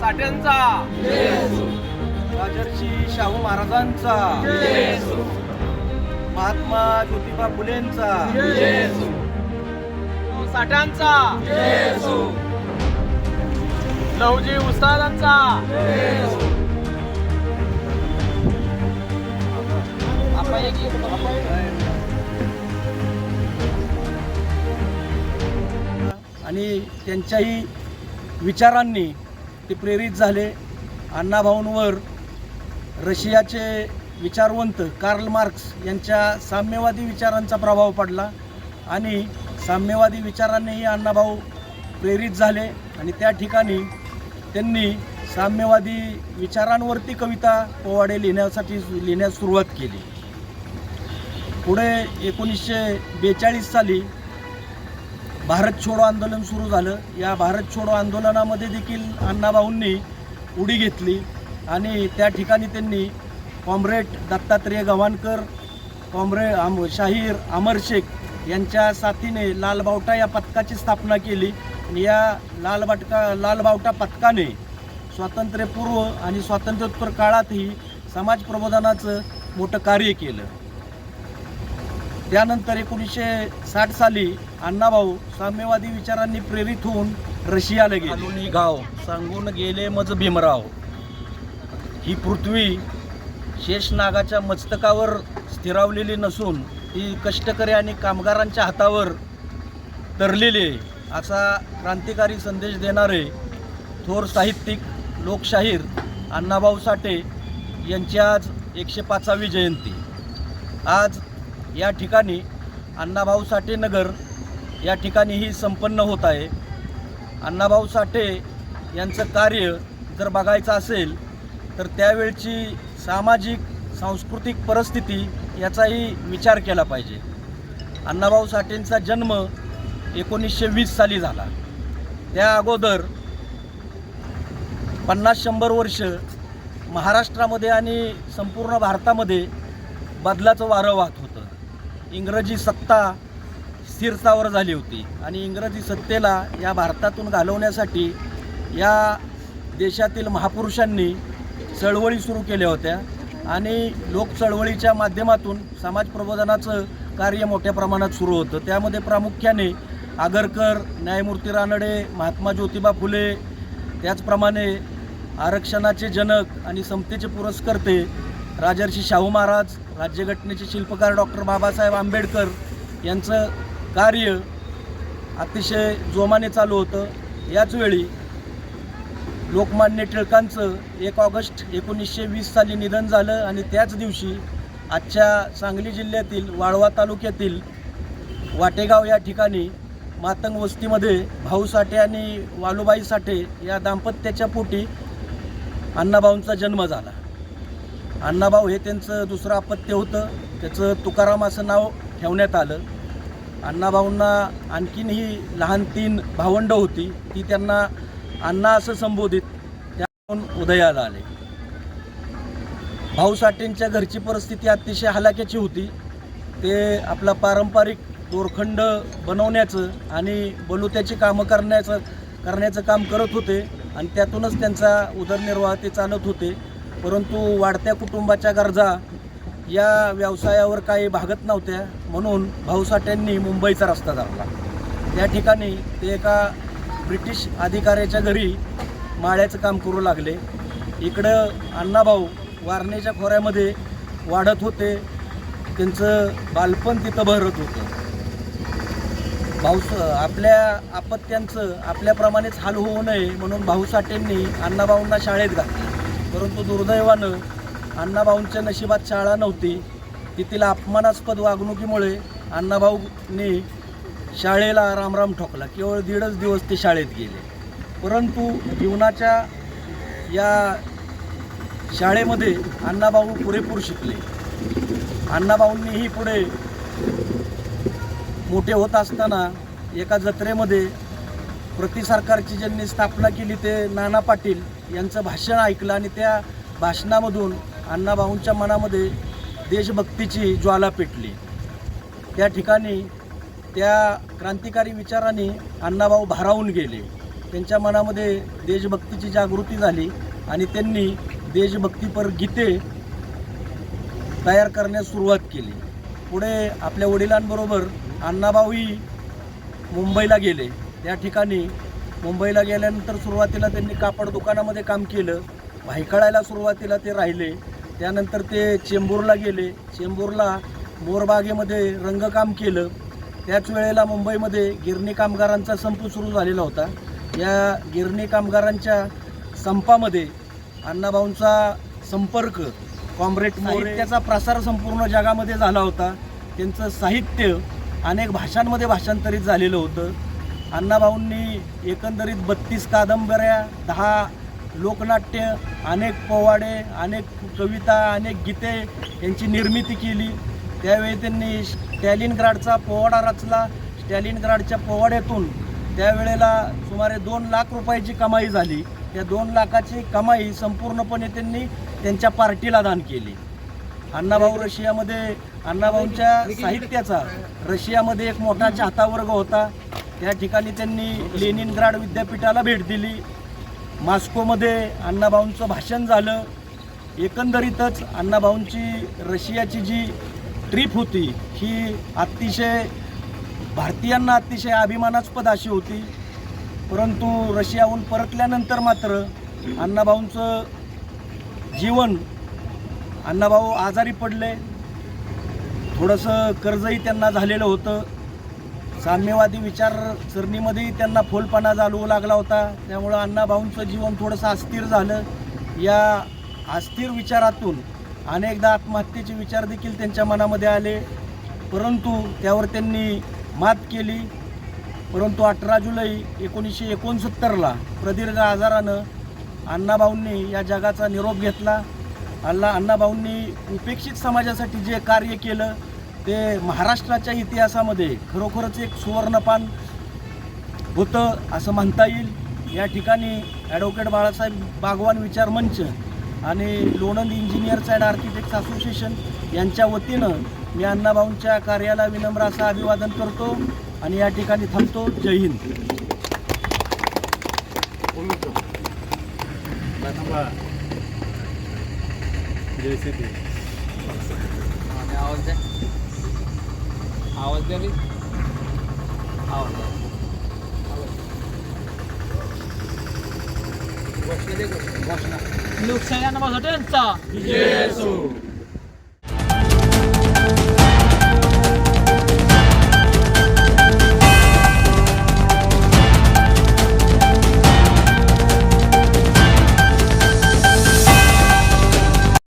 साठ्यांचा. राजर्षी शाहू महाराजांचा. महात्मा ज्योतिबा फुलेंचा. साठ्यांचा. लवजी उस्तादांचा. आपण एक- आणि त्यांच्याही विचारांनी ते प्रेरित झाले. अण्णाभाऊंवर रशियाचे विचारवंत कार्ल मार्क्स यांच्या साम्यवादी विचारांचा प्रभाव पडला आणि साम्यवादी विचारांनीही अण्णाभाऊ प्रेरित झाले आणि त्या ठिकाणी त्यांनी साम्यवादी विचारांवरती कविता पोवाडे लिहिण्यासाठी लिहिण्यास सुरुवात केली. पुढे एकोणीसशे बेचाळीस साली भारत छोडो आंदोलन सुरू झालं. या भारत छोडो आंदोलनामध्ये देखील अण्णाभाऊंनी उडी घेतली आणि त्या ठिकाणी त्यांनी कॉम्रेड दत्तात्रेय गव्हाणकर कॉम्रे आम शाहीर अमर शेख यांच्या साथीने लालबावटा या पथकाची स्थापना केली. आणि या लालबाटका लालबावटा पथकाने स्वातंत्र्यपूर्व आणि स्वातंत्र्योत्तर काळातही समाज प्रबोधनाचं मोठं कार्य केलं. त्यानंतर एकोणीसशे साठ साली अण्णाभाऊ साम्यवादी विचारांनी प्रेरित होऊन रशियाला गेले. गाव. सांगून गेले मज भीमराव. ही पृथ्वी शेषनागाच्या मस्तकावर स्थिरावलेली नसून ती कष्टकरी आणि कामगारांच्या हातावर तरलेली आहे. असा क्रांतिकारी संदेश देणारे थोर साहित्यिक लोकशाहीर अण्णाभाऊ साठे यांची आज एकशे पाचावी जयंती. आज या ठिकाणी अण्णाभाऊ साठे नगर या ठिकाणी ही संपन्न होत आहे. अण्णाभाऊ साठे यांचं कार्य जर बघायचं असेल तर त्यावेळची सामाजिक सांस्कृतिक परिस्थिती याचाही विचार केला पाहिजे. अण्णाभाऊ साठेंचा जन्म एकोणीसशे वीस साली झाला. त्या अगोदर पन्नास शंभर वर्ष महाराष्ट्रामध्ये आणि संपूर्ण भारतामध्ये बदलाचं वारं वाहत होतं. इंग्रजी सत्ता स्थिरस्थावर झाली होती. आणि इंग्रजी सत्तेला या भारतातून घालवण्यासाठी या देशातील महापुरुषांनी चळवळी सुरू केल्या होत्या. आणि लोक चळवळीच्या माध्यमातून समाज प्रबोधनाचं कार्य मोठ्या प्रमाणात सुरू होतं. त्यामध्ये प्रामुख्याने आगरकर न्यायमूर्ती रानडे महात्मा ज्योतिबा फुले त्याचप्रमाणे आरक्षणाचे जनक आणि समतेचे पुरस्कर्ते राजर्षी शाहू महाराज राज्यघटनेचे शिल्पकार डॉक्टर बाबासाहेब आंबेडकर यांचं कार्य अतिशय जोमाने चालू होतं. याचवेळी लोकमान्य टिळकांचं एक ऑगस्ट एकोणीसशे वीस साली निधन झालं आणि त्याच दिवशी आजच्या सांगली जिल्ह्यातील वाळवा तालुक्यातील वाटेगाव या ठिकाणी मातंग वस्तीमध्ये भाऊ साठे आणि वालूबाई साठे या दाम्पत्याच्या पोटी अण्णाभाऊंचा जन्म झाला. अण्णाभाऊ हे त्यांचं दुसरं अपत्य होतं. त्याचं तुकाराम असं नाव ठेवण्यात आलं. अण्णाभाऊंना आणखीनही लहान तीन भावंडं होती ती त्यांना अण्णा असं संबोधित त्यातून उदयाला आले. भाऊ साठेंच्या घरची परिस्थिती अतिशय हलाक्याची होती. ते आपला पारंपरिक दोरखंड बनवण्याचं आणि बलुत्याची कामं करण्याचं करण्याचं काम करत होते आणि त्यातूनच त्यांचा उदरनिर्वाह ते चालत होते. परंतु वाढत्या कुटुंबाच्या गरजा या व्यवसायावर काही भागत नव्हत्या. म्हणून भाऊ साठ्यांनी मुंबईचा रस्ता धरला. त्या ठिकाणी ते एका ब्रिटिश अधिकाऱ्याच्या घरी माळ्याचं काम करू लागले. इकडं अण्णाभाऊ वारणेच्या खोऱ्यामध्ये वाढत होते. त्यांचं बालपण तिथं बहरत होतं. भाऊस आपल्या आपत्त्यांचं आपल्याप्रमाणेच हाल होऊ नये म्हणून भाऊसाठेंनी अण्णाभाऊंना शाळेत घातले. परंतु दुर्दैवानं अण्णाभाऊंच्या नशिबात शाळा नव्हती. तेथील अपमानास्पद वागणुकीमुळे अण्णाभाऊंनी शाळेला रामराम ठोकला. केवळ दीडच दिवस ते शाळेत गेले. परंतु जीवनाच्या या शाळेमध्ये अण्णाभाऊ पुरेपूर शिकले. अण्णाभाऊंनीही पुढे मोठे होत असताना एका जत्रेमध्ये प्रति सरकारची ज्यांनी स्थापना केली ते नाना पाटील यांचं भाषण ऐकलं आणि त्या भाषणामधून अण्णाभाऊंच्या मनामध्ये देशभक्तीची ज्वाला पेटली. त्या ठिकाणी त्या क्रांतिकारी विचाराने अण्णाभाऊ भारावून गेले. त्यांच्या मनामध्ये देशभक्तीची जागृती झाली आणि त्यांनी देशभक्तीपर गीते तयार करण्यास सुरुवात केली. पुढे आपल्या वडिलांबरोबर अण्णाभाऊही मुंबईला गेले. त्या ठिकाणी मुंबईला गेल्यानंतर सुरुवातीला त्यांनी कापड दुकानामध्ये काम केलं. भायखळायला सुरुवातीला ते राहिले. त्यानंतर ते चेंबूरला गेले. चेंबूरला मोरबागेमध्ये रंगकाम केलं. त्याच वेळेला मुंबईमध्ये गिरणी कामगारांचा संप सुरू झालेला होता. या गिरणी कामगारांच्या संपामध्ये अण्णाभाऊंचा संपर्क कॉम्रेड साहित्याचा प्रसार संपूर्ण जगामध्ये झाला होता. त्यांचं साहित्य अनेक भाषांमध्ये भाषांतरित झालेलं होतं. अण्णाभाऊंनी एकंदरीत बत्तीस कादंबऱ्या दहा लोकनाट्य अनेक पोवाडे अनेक कविता अनेक गीते यांची निर्मिती केली. त्यावेळी त्यांनी स्टॅलिनग्राडचा पोवाडा रचला. स्टॅलिनग्राडच्या पोवाड्यातून त्यावेळेला सुमारे दोन लाख रुपयाची कमाई झाली. त्या दोन लाखाची कमाई संपूर्णपणे त्यांनी त्यांच्या पार्टीला दान केली. अण्णाभाऊ रशियामध्ये अण्णाभाऊंच्या साहित्याचा रशियामध्ये एक मोठा चाहता वर्ग होता. त्या ठिकाणी त्यांनी लेनिनग्राड विद्यापीठाला भेट दिली. मॉस्कोमध्ये अण्णाभाऊंचं भाषण झालं. एकंदरीतच अण्णाभाऊंची रशियाची जी ट्रिप होती ही अतिशय भारतीयांना अतिशय अभिमानास्पद अशी होती. परंतु रशियाहून परतल्यानंतर मात्र अण्णाभाऊंचं जीवन अण्णाभाऊ आजारी पडले. थोडंसं कर्जही त्यांना झालेलं होतं. साम्यवादी विचारसरणीमध्ये त्यांना फोलपणा जाणवू लागला होता. त्यामुळं अण्णाभाऊंचं जीवन थोडंसं अस्थिर झालं. या अस्थिर विचारातून अनेकदा आत्महत्येचे विचार देखील त्यांच्या मनामध्ये आले. परंतु त्यावर त्यांनी मात केली. परंतु अठरा जुलै एकोणीसशे एकोणसत्तरला प्रदीर्घ आजारानं अण्णाभाऊंनी या जगाचा निरोप घेतला. अल्ला अण्णाभाऊंनी उपेक्षित समाजासाठी जे कार्य केलं ते महाराष्ट्राच्या इतिहासामध्ये खरोखरच एक सुवर्णपान होतं असं म्हणता येईल. या ठिकाणी ॲडव्होकेट बाळासाहेब बागवान विचार मंच आणि Lonand engineers and architects association यांच्या वतीनं मी अण्णाभाऊंच्या कार्याला विनम्र असं अभिवादन करतो आणि या ठिकाणी थांबतो. जय हिंद. आणि आवाज द्या आवाज द्या रे. आवाज द्या. घोषणा दे, घोषणा. घोषणा. लोकशाही अण्णाभाऊ साठे यांचा